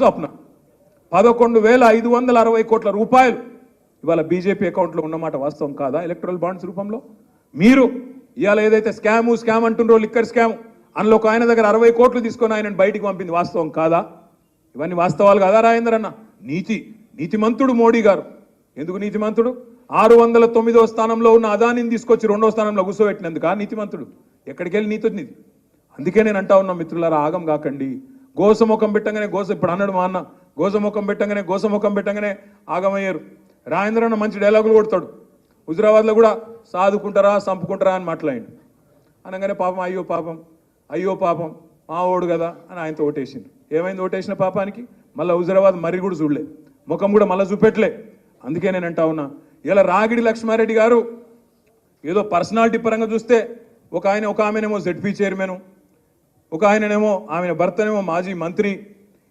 స్వప్న. పదకొండు వేల ఐదు వందల అరవై కోట్ల రూపాయలు ఇవాళ బీజేపీ అకౌంట్లో ఉన్నమాట వాస్తవం కాదా ఎలక్ట్రల్ బాండ్స్ రూపంలో? మీరు ఇవాళ ఏదైతే స్కాము స్కామ్ అంటుండ్రో లిక్కర్ స్కామ్ అందులో ఒక ఆయన దగ్గర అరవై కోట్లు తీసుకొని ఆయన బయటికి పంపింది వాస్తవం కాదా? ఇవన్నీ వాస్తవాలు కాదా రాజేందర్ అన్న? నీతి నీతిమంతుడు మోడీ గారు. ఎందుకు నీతిమంతుడు? ఆరు వందల తొమ్మిదో స్థానంలో ఉన్న అదానిని తీసుకొచ్చి రెండో స్థానంలో కూర్చోబెట్టినందుకు నీతిమంతుడు? ఎక్కడికి వెళ్ళి నీతి అందుకే నేను అంటా ఉన్నా మిత్రులారా ఆగం కాకండి. గోసముఖం పెట్టగానే గోస ఇప్పుడు అన్నాడు మా అన్న గోసముఖం పెట్టగానే గోసముఖం పెట్టగానే ఆగమయ్యారు. రాజేంద్రన్న మంచి డైలాగులు కొడతాడు. హుజరాబాద్లో కూడా సాదుకుంటారా చంపుకుంటారా అని మాట్లాడిండు. అనగానే పాపం అయ్యో పాపం అయ్యో పాపం మా ఓడు కదా అని ఆయనతో ఓటేసిండు. ఏమైంది ఓటేసిన పాపానికి? మళ్ళీ హుజరాబాద్ మర్రి కూడా చూడలే. ముఖం కూడా మళ్ళీ చూపెట్టలే. అందుకే నేను అంటా ఉన్నా ఇలా రాగిడి లక్ష్మారెడ్డి గారు ఏదో పర్సనాలిటీ పరంగా చూస్తే ఒక ఆయన ఒక ఆమెనేమో జెడ్పీ చైర్మన్ ఒక ఆయననేమో ఆమె భర్తనేమో మాజీ మంత్రి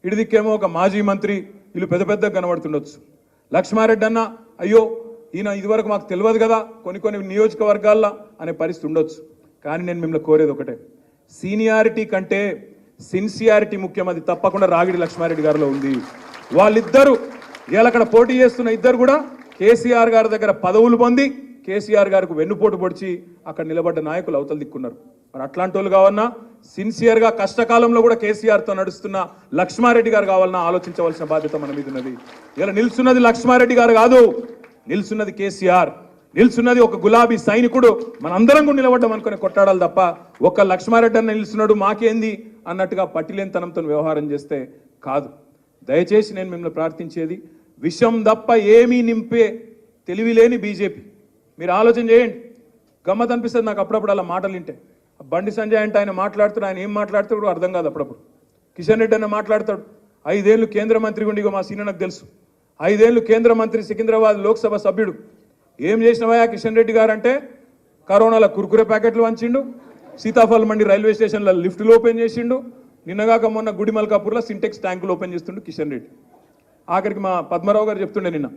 ఇడిదిక్కేమో ఒక మాజీ మంత్రి వీళ్ళు పెద్ద పెద్ద కనబడుతుండొచ్చు. లక్ష్మారెడ్డి అన్న అయ్యో ఈయన ఇదివరకు మాకు తెలియదు కదా కొన్ని కొన్ని నియోజకవర్గాల్లో అనే పరిస్థితి ఉండొచ్చు. కానీ నేను మిమ్మల్ని కోరేది ఒకటే సీనియారిటీ కంటే సిన్సియారిటీ ముఖ్యం అది తప్పకుండా రాగిడి లక్ష్మారెడ్డి గారిలో ఉంది. వాళ్ళిద్దరూ ఇవాళ అక్కడ పోటీ చేస్తున్న ఇద్దరు కూడా కేసీఆర్ గారి దగ్గర పదవులు పొంది కేసీఆర్ గారికి వెన్నుపోటు పొడిచి అక్కడ నిలబడ్డ నాయకులు అవతల దిక్కున్నారు. మరి అట్లాంటి వాళ్ళు కావన్నా సిన్సియర్గా కష్టకాలంలో కూడా కేసీఆర్తో నడుస్తున్న లక్ష్మారెడ్డి గారు కావాలన్నా ఆలోచించవలసిన బాధ్యత మన మీద ఉన్నది. ఇలా నిల్చున్నది లక్ష్మారెడ్డి గారు కాదు నిల్చున్నది కేసీఆర్. నిల్చున్నది ఒక గులాబీ సైనికుడు. మనందరం కూడా నిలబడ్డం అనుకుని కొట్టాడాలి తప్ప ఒక్క లక్ష్మారెడ్డి అన్న నిల్చున్నాడు మాకేంది అన్నట్టుగా పట్టిలేనితనంతో వ్యవహారం చేస్తే కాదు. దయచేసి నేను మిమ్మల్ని ప్రార్థించేది విషం తప్ప ఏమీ నింపే తెలివిలేని బీజేపీ. మీరు ఆలోచన చేయండి. గమ్మత్ అనిపిస్తుంది నాకు అప్పుడప్పుడు అలా మాటలు వింటే. బండి సంజయ్ అంటే ఆయన మాట్లాడుతాడు ఆయన ఏం మాట్లాడుతాడు కూడా అర్థం కాదు అప్పుడప్పుడు. కిషన్ రెడ్డి అన్న మాట్లాడతాడు. ఐదేళ్ళు కేంద్ర మంత్రి ఉండి మా సీనియర్ నాకు తెలుసు. ఐదేళ్ళు కేంద్ర మంత్రి సికింద్రాబాద్ లోక్సభ సభ్యుడు. ఏం చేసినవా కిషన్ రెడ్డి గారు అంటే కరోనాలో కుర్కురే ప్యాకెట్లు వంచిండు సీతాఫల్ మండి రైల్వే స్టేషన్లో లిఫ్ట్లు ఓపెన్ చేసిండు నిన్నగాక మొన్న గుడి మల్కాపూర్లో సింటెక్స్ ట్యాంకులు ఓపెన్ చేస్తుండు కిషన్ రెడ్డి. ఆఖరికి మా పద్మరావు గారు చెప్తుండే నిన్న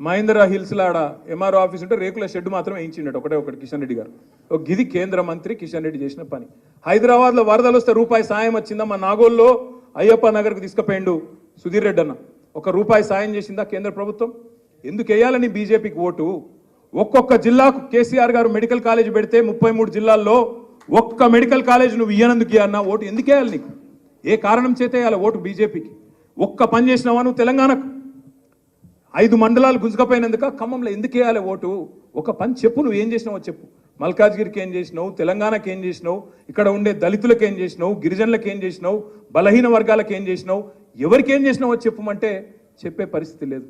మహేంద్ర హిల్స్లాడ ఆడ ఎంఆర్ఓ ఆఫీస్ ఉంటే రేకుల షెడ్ మాత్రం వేయించిండట ఒకటే ఒకటి కిషన్ రెడ్డి గారు. ఒక గిది కేంద్ర మంత్రి కిషన్ రెడ్డి చేసిన పని. హైదరాబాద్లో వరదలు వస్తే రూపాయి సాయం వచ్చిందా? మా నాగోల్లో అయ్యప్ప నగర్కి తీసుకుపోయిండు సుధీర్ రెడ్డి అన్న ఒక రూపాయి సాయం చేసిందా కేంద్ర ప్రభుత్వం? ఎందుకు వేయాలని బీజేపీకి ఓటు? ఒక్కొక్క జిల్లాకు కేసీఆర్ గారు మెడికల్ కాలేజ్ పెడితే ముప్పై మూడు జిల్లాల్లో ఒక్క మెడికల్ కాలేజ్ నువ్వు ఇయ్యనందుకు ఇయ్యన్నా? ఓటు ఎందుకు వేయాలి నీకు? ఏ కారణం చేత వేయాలి ఓటు బీజేపీకి? ఒక్క పని చేసినావా నువ్వు తెలంగాణకు? ఐదు మండలాలు గుంజుకపోయినందుక ఖమ్మంలో ఎందుకు వేయాలి ఓటు? ఒక పని చెప్పు నువ్వు ఏం చేసినావో చెప్పు. మల్కాజ్గిరికి ఏం చేసినావు? తెలంగాణకి ఏం చేసినావు? ఇక్కడ ఉండే దళితులకు ఏం చేసినావు? గిరిజనులకు ఏం చేసినావు? బలహీన వర్గాలకు ఏం చేసినావు? ఎవరికి ఏం చేసినావో చెప్పమంటే చెప్పే పరిస్థితి లేదు.